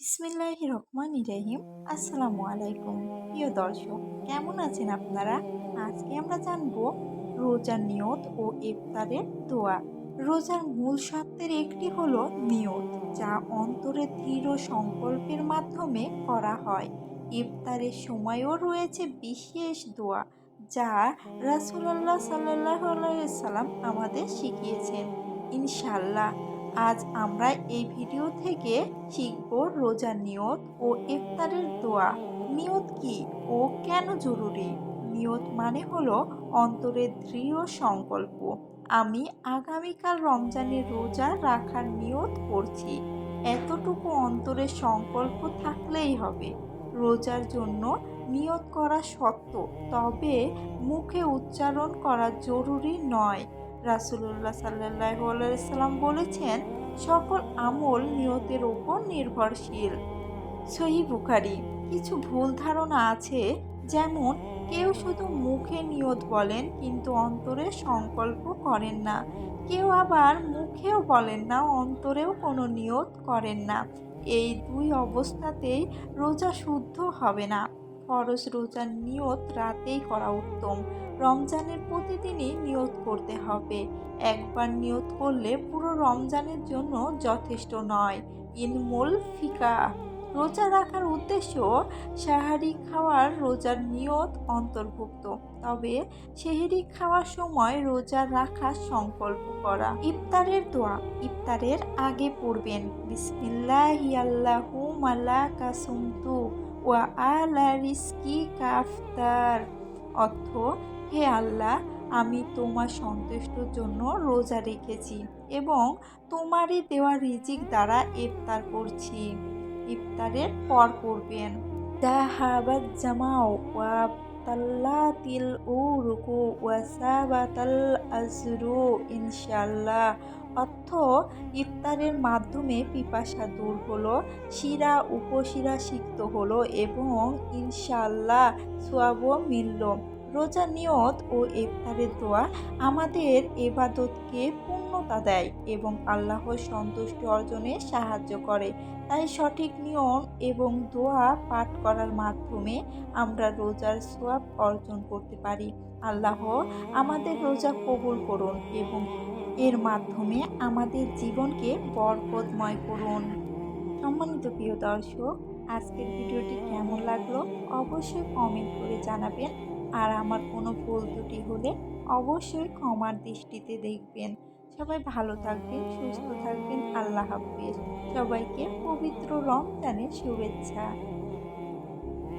বিসমিল্লাহ রহমান ইরাহিম আসসালামু আলাইকুম প্রিয় দর্শক, কেমন আছেন আপনারা? আজকে আমরা জানব রোজার নিয়ত ও ইফতারের দোয়া। রোজার মূল সত্যের একটি হল নিয়ত, যা অন্তরে দৃঢ় সংকল্পের মাধ্যমে করা হয়। ইফতারের সময়ও রয়েছে বিশেষ দোয়া, যা রাসুলাল্লাহ সাল্লাহ সাল্লাম আমাদের শিখিয়েছেন। ইনশাল্লাহ আজ আমরা এই ভিডিও থেকে শিখব রোজার নিয়ত ও ইফতারের দোয়া। নিয়ত কি ও কেন জরুরি? নিয়ত মানে হলো অন্তরের দৃঢ় সংকল্প। আমি আগামীকাল রমজানের রোজা রাখার নিয়ত করছি। এতটুকু অন্তরের সংকল্প থাকলেই হবে। রোজার জন্য নিয়ত করা সত্য, তবে মুখে উচ্চারণ করা জরুরি নয়। রাসুল্লাহ সাল্লাহ সাল্লাম বলেছেন, সকল আমল নিয়তের ওপর নির্ভরশীল। সহি বুখারি কিছু ভুল ধারণা আছে, যেমন কেউ শুধু মুখে নিয়ত বলেন কিন্তু অন্তরে সংকল্প করেন না। কেউ আবার মুখেও বলেন না, অন্তরেও কোনো নিয়ত করেন না। এই দুই অবস্থাতেই রোজা শুদ্ধ হবে না। ফরজ রোজার নিয়ত রাতেই করা উত্তম। রমজানের প্রতিদিনই নিয়ত করতে হবে। একবার নিয়ত করলে পুরো রমজানের জন্য যথেষ্ট নয়। ইনমুল ফিকা। রোজা রাখার উদ্দেশ্য সাহারি খাওয়ার রোজার নিয়ত অন্তর্ভুক্ত। তবে সেহেরি খাওয়ার সময় রোজা রাখার সংকল্প করা। ইফতারের দোয়া। ইফতারের আগে পড়বেন। বিসমিল্লাহি আল্লাহু মালা কাসুমতু ওয়া আলা রিস্কি কাফতার অর্থ হে আল্লাহ, আমি তোমার সন্তুষ্টর জন্য রোজা রেখেছি এবং তোমারই দেওয়া রিজিক দ্বারা ইফতার করছি। ইফতারের পর করবেন। দাহাবাদ জামাও ওয়া তাল্লাতিল উরুকু wasabatal azru ইনশাল্লাহ অর্থ, ইফতারের মাধ্যমে পিপাসা দূর হলো, শিরা উপশিরা সিক্ত হলো এবং ইনশাল্লাহ সোয়াবও মিলল। রোজা নিয়ত ও ইফতারের দোয়া আমাদের এবাদতকে পূর্ণতা দেয় এবং আল্লাহর সন্তুষ্টি অর্জনে সাহায্য করে। তাই সঠিক নিয়ম এবং দোয়া পাঠ করার মাধ্যমে আমরা রোজার সোয়াব অর্জন করতে পারি। আল্লাহ আমাদের রোজা কবুল করুন এবং এর মাধ্যমে আমাদের জীবনকে বরকতময় করুন। সম্মানিত প্রিয় দর্শক, আজকের ভিডিওটি কেমন লাগল? অবশ্যই কমেন্ট করে জানাবেন। আর আমার কোনো ভুল ত্রুটি হলে অবশ্যই ক্ষমার দৃষ্টিতে দেখবেন। সবাই ভালো থাকবেন, সুস্থ থাকবেন। আল্লাহ হাফিজ। সবাইকে পবিত্র রমজানের শুভেচ্ছা।